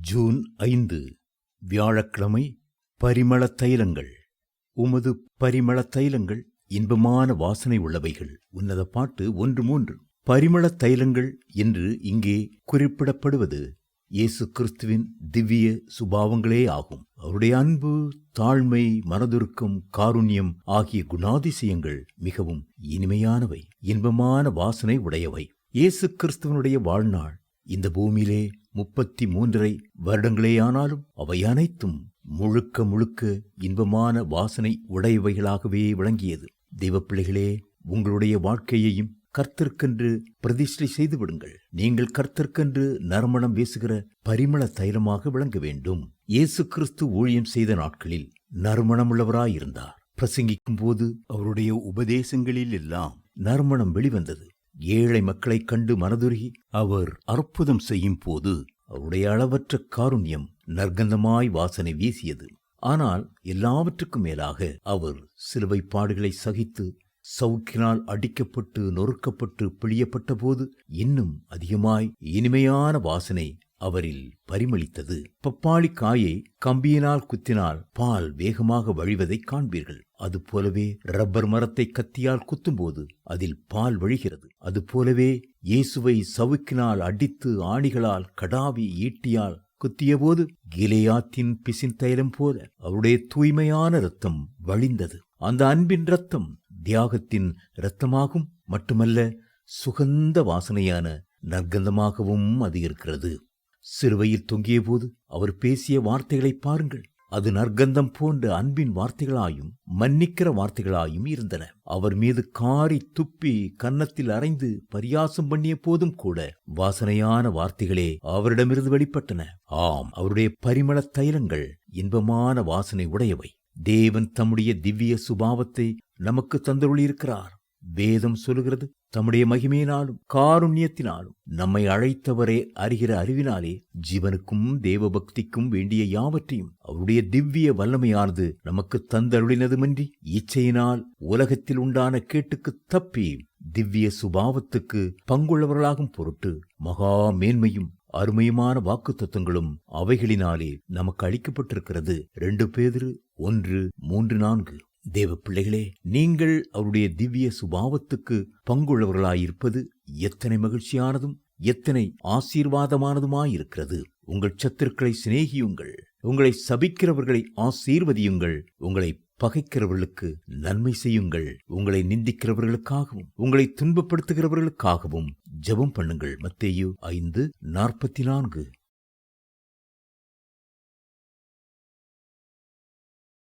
June ஐந்து வியாழக்கிழமை பரிமள தைலங்கள். உமது பரிமள தைலங்கள் இன்பமான வாசனை உள்ளவைகள். உன்னத பாட்டு ஒன்று மூன்று. பரிமள தைலங்கள் என்று இங்கே குறிப்பிடப்படுவது இயேசு கிறிஸ்துவின் திவ்ய சுபாவங்களே ஆகும். அவருடைய அன்பு தாழ்மை மனதுருக்கம் காருண்யம் ஆகிய குணாதிசயங்கள் மிகவும் இனிமையானவை இன்பமான வாசனை உடையவை. இயேசு கிறிஸ்துவனுடைய வாழ்நாள் இந்த பூமியிலே முப்பத்தி மூன்றரை வருடங்களேயானாலும் அவை அனைத்தும் முழுக்க முழுக்க இன்பமான வாசனை உடையவைகளாகவே விளங்கியது. தெய்வப்பிள்ளைகளே உங்களுடைய வாழ்க்கையையும் கர்த்தர்க்கென்று பிரதிஷ்டை செய்துவிடுங்கள். நீங்கள் கர்த்தர்க்கென்று நறுமணம் வீசுகிற பரிமள தைலமாக விளங்க வேண்டும். இயேசு கிறிஸ்து ஊழியம் செய்த நாட்களில் நறுமணமுள்ளவராயிருந்தார். பிரசங்கிக்கும் போது அவருடைய உபதேசங்களில் எல்லாம் நறுமணம் வெளிவந்தது. ஏழை மக்களைக் கண்டு மனதுருகி அவர் அற்புதம் செய்யும் போது அவருடைய அளவற்ற காருண்யம் நற்கந்தமாய் வாசனை வீசியது. ஆனால் எல்லாவற்றுக்கும் மேலாக அவர் சிலுவை பாடுகளை சகித்து சவுக்கினால் அடிக்கப்பட்டு நொறுக்கப்பட்டு பிழியப்பட்ட போது இன்னும் அதிகமாய் இனிமையான வாசனை அவரில் பரிமளித்தது. பப்பாளி காயை கம்பியினால் குத்தினால் பால் வேகமாக வழிவதை காண்பீர்கள். அதுபோலவே ரப்பர் மரத்தை கத்தியால் குத்தும்போது அதில் பால் வழிகிறது. அதுபோலவே இயேசுவை சவுக்கினால் அடித்து ஆணிகளால் கடாவி ஈட்டியால் குத்தியபோது கிலேயாத்தின் பிசின் தைலம் போல அவருடைய தூய்மையான ரத்தம் வழிந்தது. அந்த அன்பின் இரத்தம் தியாகத்தின் இரத்தமாகும். மட்டுமல்ல சுகந்த வாசனையான நற்கந்தமாகவும் அது இருக்கிறது. சிறுவையில் தொங்கிய போது அவர் பேசிய வார்த்தைகளை பாருங்கள். அது நற்கந்தம் போன்ற அன்பின் வார்த்தைகளாயும் மன்னிக்கிற வார்த்தைகளாயும் இருந்தன. அவர் மீது காரி துப்பி கன்னத்தில் அரைந்து பரியாசம் பண்ணிய போதும் கூட வாசனையான வார்த்தைகளே அவரிடமிருந்து வெளிப்பட்டன. ஆம் அவருடைய பரிமள தைலங்கள் இன்பமான வாசனை உடையவை. தேவன் தம்முடைய திவ்ய சுபாவத்தை நமக்கு தந்தருளியிருக்கிறார். வேதம் சொல்லுகிறது தம்முடைய மகிமையினாலும் காருண்யத்தினாலும் நம்மை அழைத்தவரே அறிகிற அறிவினாலே ஜீவனுக்கும் தேவபக்திக்கும் வேண்டிய யாவற்றையும் அவருடைய திவ்ய வல்லமையானது நமக்கு தந்தருளினதுமன்றி இச்சையினால் உலகத்தில் உண்டான கேட்டுக்கு தப்பி திவ்ய சுபாவத்துக்கு பங்குள்ளவர்களாகும் பொருட்டு மகா மேன்மையும் அருமையுமான வாக்கு தத்துவங்களும் அவைகளினாலே நமக்கு அளிக்கப்பட்டிருக்கிறது. ரெண்டு பேதிரு ஒன்று மூன்று நான்கு. தேவ பிள்ளைகளே நீங்கள் அவருடைய திவ்ய சுபாவத்துக்கு பங்குள்ளவர்களாயிருப்பது எத்தனை மகிழ்ச்சியானதும் எத்தனை ஆசீர்வாதமானதுமாயிருக்கிறது. உங்கள் சத்துருக்களை சிநேகியுங்கள். உங்களை சபிக்கிறவர்களை ஆசீர்வதியுங்கள். உங்களை பகைக்கிறவர்களுக்கு நன்மை செய்யுங்கள். உங்களை நிந்திக்கிறவர்களுக்காகவும் உங்களை துன்பப்படுத்துகிறவர்களுக்காகவும் ஜெபம் பண்ணுங்கள். மத்தேயு ஐந்து நாற்பத்தி நான்கு.